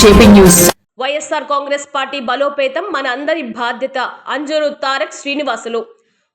JP news. YSR Congress party బలోపేతం మన అందరి బాధ్యత. అంజరు తారక్ శ్రీనివాసులు.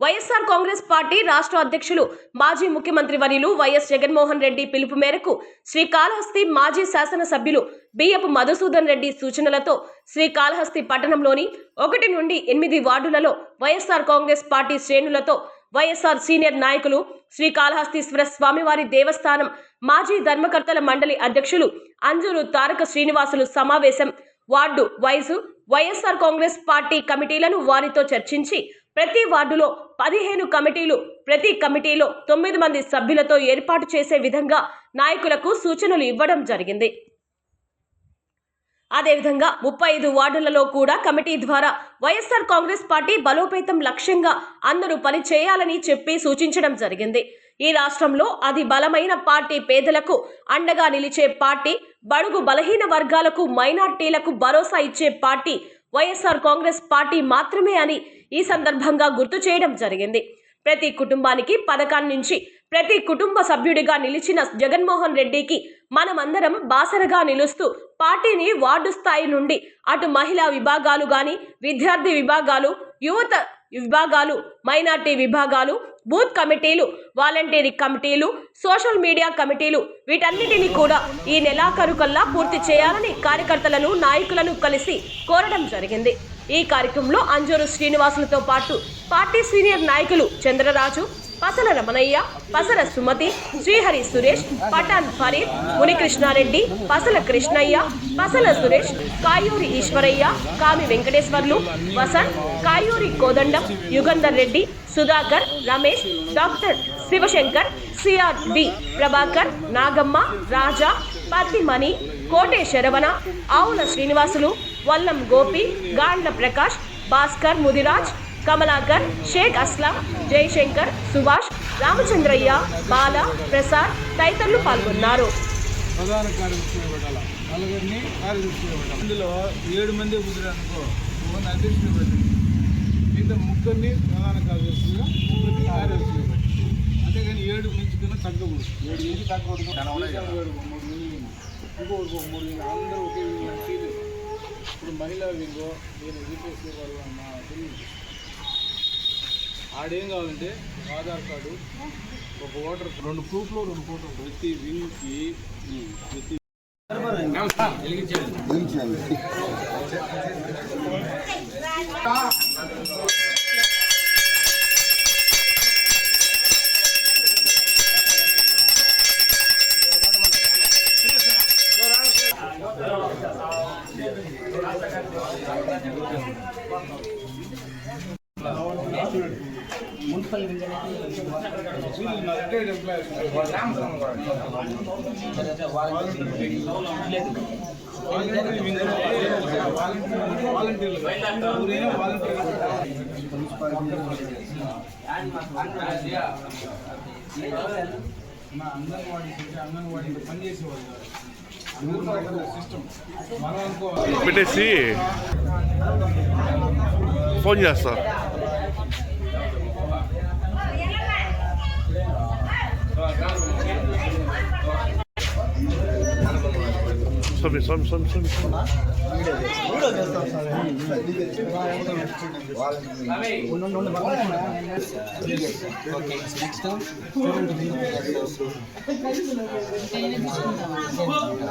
వైఎస్ఆర్ కాంగ్రెస్ పార్టీ రాష్ట్ర అధ్యక్షులు మాజీ ముఖ్యమంత్రి వర్యులు వైఎస్ జగన్మోహన్ రెడ్డి పిలుపు మేరకు శ్రీకాళహస్తి మాజీ శాసనసభ్యులు బియ్యపు మధుసూదన్ రెడ్డి సూచనలతో శ్రీకాళహస్తి పట్టణంలోని ఒకటి నుండి ఎనిమిది వార్డులలో వైఎస్ఆర్ కాంగ్రెస్ పార్టీ శ్రేణులతో వైఎస్ఆర్ సీనియర్ నాయకులు శ్రీకాళహస్తీశ్వర స్వామివారి దేవస్థానం మాజీ ధర్మకర్తల మండలి అధ్యక్షులు అంజూరు తారక శ్రీనివాసులు సమావేశం. Ward wise YSR Congress party కమిటీలను వారితో చర్చించి ప్రతి వార్డులో పదిహేను కమిటీలు ప్రతి కమిటీలో తొమ్మిది మంది సభ్యులతో ఏర్పాటు చేసే విధంగా నాయకులకు సూచనలు ఇవ్వడం జరిగింది. అదేవిధంగా ముప్పై ఐదు వార్డులలో కూడా కమిటీ ద్వారా వైఎస్ఆర్ కాంగ్రెస్ పార్టీ బలోపేతం లక్ష్యంగా అందరూ పని చేయాలని చెప్పి సూచించడం జరిగింది. ఈ రాష్ట్రంలో అది బలమైన పార్టీ పేదలకు అండగా నిలిచే పార్టీ బడుగు బలహీన వర్గాలకు మైనార్టీలకు భరోసా ఇచ్చే పార్టీ వైఎస్ఆర్ కాంగ్రెస్ పార్టీ మాత్రమే అని ఈ సందర్భంగా గుర్తు చేయడం జరిగింది. ప్రతి కుటుంబానికి పథకాన్ని నుంచి ప్రతి కుటుంబ సభ్యుడిగా నిలిచిన జగన్మోహన్ రెడ్డికి మనమందరం బాసరగా నిలుస్తూ పార్టీని వార్డు స్థాయి నుండి అటు మహిళా విభాగాలు గాని విద్యార్థి విభాగాలు యువత విభాగాలు మైనార్టీ విభాగాలు బూత్ కమిటీలు వాలంటీరీ కమిటీలు సోషల్ మీడియా కమిటీలు వీటన్నిటిని కూడా ఈ నెలాఖరు కల్లా పూర్తి చేయాలని కార్యకర్తలను నాయకులను కలిసి కోరడం జరిగింది. ఈ కార్యక్రమంలో అంజూరు శ్రీనివాసులతో పాటు పార్టీ సీనియర్ నాయకులు Chandraraju Pasala Ramanaiah Pasala Sumathi Srihari Suresh Pathan Farid Munikrishna Reddy Pasala Krishnaiah Pasala Suresh Kayuri Eshwaraiah Kami Venkateswarlu Vasanth Kayuri Kodandam Yugandhar Reddy Sudhakar Ramesh doctor Sivashankar C R D Prabhakar Nagamma Raja Pattimani Kote Saravana Avula Srinivasulu Vallam Gopi Gandla Prakash Bhaskar Mudiraj Kamalakar Sheikh Aslam Jayashankar Subhash Ramachandraiah బాల ప్రసాద్ తదితరులు పాల్గొన్నారు. ప్రధాన కార్యదర్శిగా పెట్టాలి నలుగురిని కార్యదర్శిగా పెట్టాలి ఇందులో ఏడు మంది కుదిరానుకో మూడు అధ్యక్షులు పెట్టండి. మిగతా ముగ్గురిని ప్రధాన కార్యదర్శిగా ముగ్గురిని కార్యదర్శిగా పెట్టండి. అంతేగాని ఏడు తగ్గకూడదు. ఏడు నుంచి తగ్గకూడదు. ఏడు మూడు మంది ఇంకొకరికి ఒక మూడు మంది అందరూ ఒకే విధంగా చేయలేదు ఇప్పుడు మహిళా వింగో నేను యూపీఎస్సీ వాళ్ళ మా తెలియదు ఆడేం కావాలంటే ఆధార్ కార్డు ఒక ఓటర్ రెండు ప్రూఫ్లో రెండు ఫోటో ప్రతి వింగ్కి ప్రతి రిటైర్డ్ ఎంప్లాయీస్ వాలంటీర్ వింగ్ వాలంటీర్లు ఊరైనా మా అంగన్వాడీ అంగన్వాడీ పనిచేసేవాళ్ళు పెట్టేసి ఫోన్ చేస్తా. స్వామి స్వామి స్వామి స్వామి స్వామి